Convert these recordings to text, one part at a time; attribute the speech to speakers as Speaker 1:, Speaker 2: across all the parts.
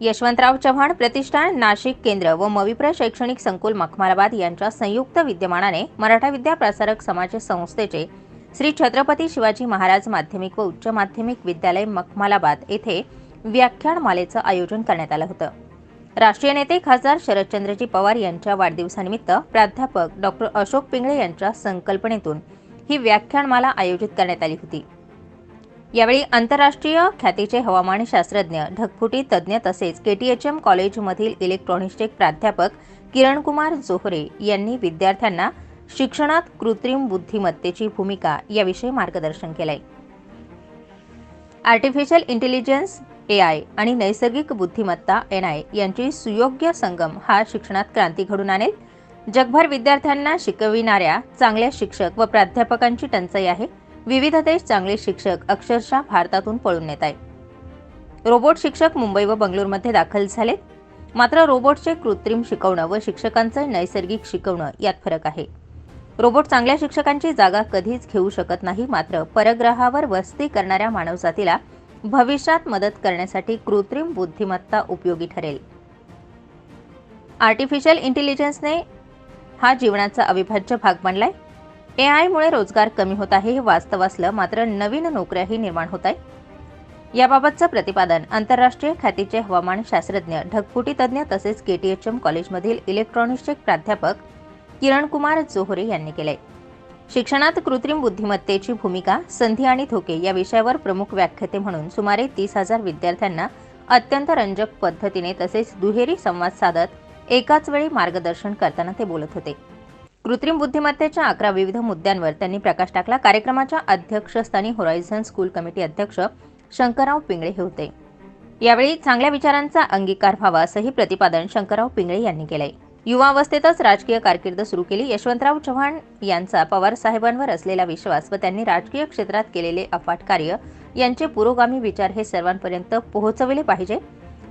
Speaker 1: यशवंतराव चव्हाण प्रतिष्ठान नाशिक केंद्र व मविप्र शैक्षणिक संकुल मखमालाबाद यांच्या संयुक्त विद्यमानाने मराठा विद्या प्रसारक समाज संस्थेचे श्री छत्रपती शिवाजी महाराज माध्यमिक व उच्च माध्यमिक विद्यालय मखमालाबाद येथे व्याख्यानमालेचं आयोजन करण्यात आलं होतं. राष्ट्रीय नेते खासदार शरदचंद्रजी पवार यांच्या वाढदिवसानिमित्त प्राध्यापक डॉक्टर अशोक पिंगळे यांच्या संकल्पनेतून ही व्याख्यानमाला आयोजित करण्यात आली होती. यावेळी आंतरराष्ट्रीय ख्यातीचे हवामान शास्त्रज्ञ ढगफुटी तज्ज्ञ तसेच केटीएचएम कॉलेजमधील इलेक्ट्रॉनिक्सचे प्राध्यापक किरणकुमार जोहरे यांनी विद्यार्थ्यांना शिक्षणात कृत्रिम बुद्धिमत्तेची भूमिका याविषयी मार्गदर्शन केलंय. आर्टिफिशियल इंटेलिजन्स ए आय आणि नैसर्गिक बुद्धिमत्ता एन आय यांची सुयोग्य संगम हा शिक्षणात क्रांती घडून आणेल. जगभर विद्यार्थ्यांना शिकविणाऱ्या चांगल्या शिक्षक व प्राध्यापकांची टंचाई आहे. विविधतेत चांगले शिक्षक अक्षरशः भारतातून पळून नेत आहे रोबोट शिक्षक मुंबई व बंगलोरमध्ये दाखल झालेत. मात्र रोबोटचे कृत्रिम शिकवणं व शिक्षकांचं नैसर्गिक शिकवणं यात फरक आहे. रोबोट चांगल्या शिक्षकांची जागा कधीच घेऊ शकत नाही मात्र परग्रहावर वस्ती करणाऱ्या मानवजातीला भविष्यात मदत करण्यासाठी कृत्रिम बुद्धिमत्ता उपयोगी ठरेल. आर्टिफिशियल इंटेलिजन्सने हा जीवनाचा अविभाज्य भाग बनलाय. ए आयमुळे रोजगार कमी होत आहे हे वास्तव असलं मात्र नवीन नोकऱ्याही निर्माण होत आहे याबाबतचं प्रतिपादन आंतरराष्ट्रीय ख्यातीचे हवामान शास्त्रज्ञ ढगफुटी तज्ज्ञ तसेच केटीएचएम कॉलेजमधील इलेक्ट्रॉनिक्सचे प्राध्यापक किरणकुमार जोहरे यांनी केलंय. शिक्षणात कृत्रिम बुद्धिमत्तेची भूमिका संधी आणि धोके या विषयावर प्रमुख व्याख्याते म्हणून सुमारे तीस हजार विद्यार्थ्यांना अत्यंत रंजक पद्धतीने तसेच दुहेरी संवाद साधत एकाच वेळी मार्गदर्शन करताना ते बोलत होते. कृत्रिम बुद्धिमत्तेच्या अकरा विविध मुद्द्यांवर त्यांनी प्रकाश टाकला. कार्यक्रमाच्या अध्यक्षस्थानी होरायझन स्कूल कमिटी अध्यक्ष शंकरराव पिंगळे हे होते. यावेळी चांगल्या विचारांचा अंगीकार व्हावा असंही प्रतिपादन शंकरराव पिंगळे यांनी केलंय. युवावस्थेतच राजकीय कारकीर्द सुरू केली. यशवंतराव चव्हाण यांचा पवार साहेबांवर असलेला विश्वास व त्यांनी राजकीय क्षेत्रात केलेले अफाट कार्य यांचे पुरोगामी विचार हे सर्वांपर्यंत पोहोचवले पाहिजे.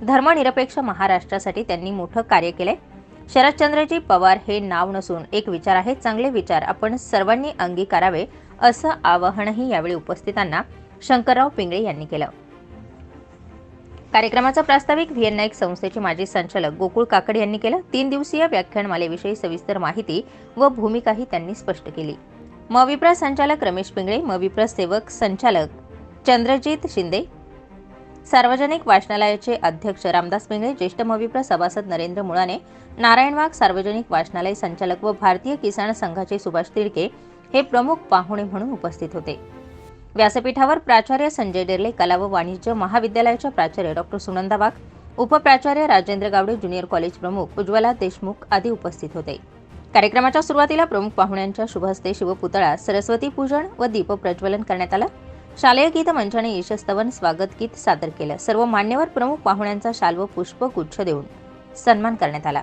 Speaker 1: धर्मनिरपेक्ष महाराष्ट्रासाठी त्यांनी मोठं कार्य केलंय. शरदचंद्रजी पवार हे नाव नसून एक विचार आहे चांगले विचार आपण सर्वांनी अंगीकारावे असं आवाहनही यावेळी उपस्थितांना शंकरराव पिंगळे यांनी केलं. कार्यक्रमाचा प्रास्ताविक व्हीएन नाईक संस्थेचे माजी संचालक गोकुळ काकड यांनी केलं. तीन दिवसीय व्याख्यानमालेविषयी सविस्तर माहिती व भूमिकाही त्यांनी स्पष्ट केली. मविप्र संचालक रमेश पिंगळे मविप्र सेवक संचालक चंद्रजित शिंदे सार्वजनिक वाचनालयाचे अध्यक्ष रामदास मेंगळे ज्येष्ठ मविप्र सभासद नरेंद्र मुळाने नारायण वाघ सार्वजनिक वाचनालय संचालक व भारतीय किसान संघाचे सुभाष तिडके हे प्रमुख पाहुणे म्हणून उपस्थित होते. व्यासपीठावर प्राचार्य संजय डेर्ले कला व वाणिज्य महाविद्यालयाच्या प्राचार्य डॉक्टर सुनंदा वाघ उपप्राचार्य राजेंद्र गावडे ज्युनियर कॉलेज प्रमुख उज्ज्वला देशमुख आदी उपस्थित होते. कार्यक्रमाच्या सुरुवातीला प्रमुख पाहुण्यांच्या शुभहस्ते शिवपुतळा सरस्वती पूजन व दीपप्रज्वलन करण्यात आलं. शालेय गीत मंचाने यशस्तवन स्वागत गीत सादर केलं. सर्व मान्यवर प्रमुख पाहुण्यांचा शाल व पुष्प गुच्छ देऊन सन्मान करण्यात आला.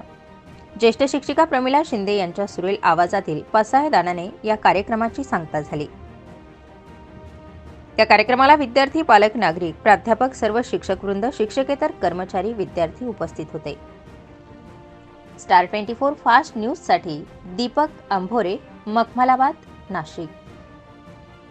Speaker 1: ज्येष्ठ शिक्षिका प्रमिला शिंदे यांच्या सुरेल आवाजातील पसायदानाने या कार्यक्रमाची सांगता झाली. त्या कार्यक्रमाला विद्यार्थी पालक नागरिक प्राध्यापक सर्व शिक्षक वृंद शिक्षकेतर कर्मचारी विद्यार्थी उपस्थित होते. स्टार ट्वेंटी फोर फास्ट न्यूजसाठी दीपक अंभोरे मखमलाबाद नाशिक.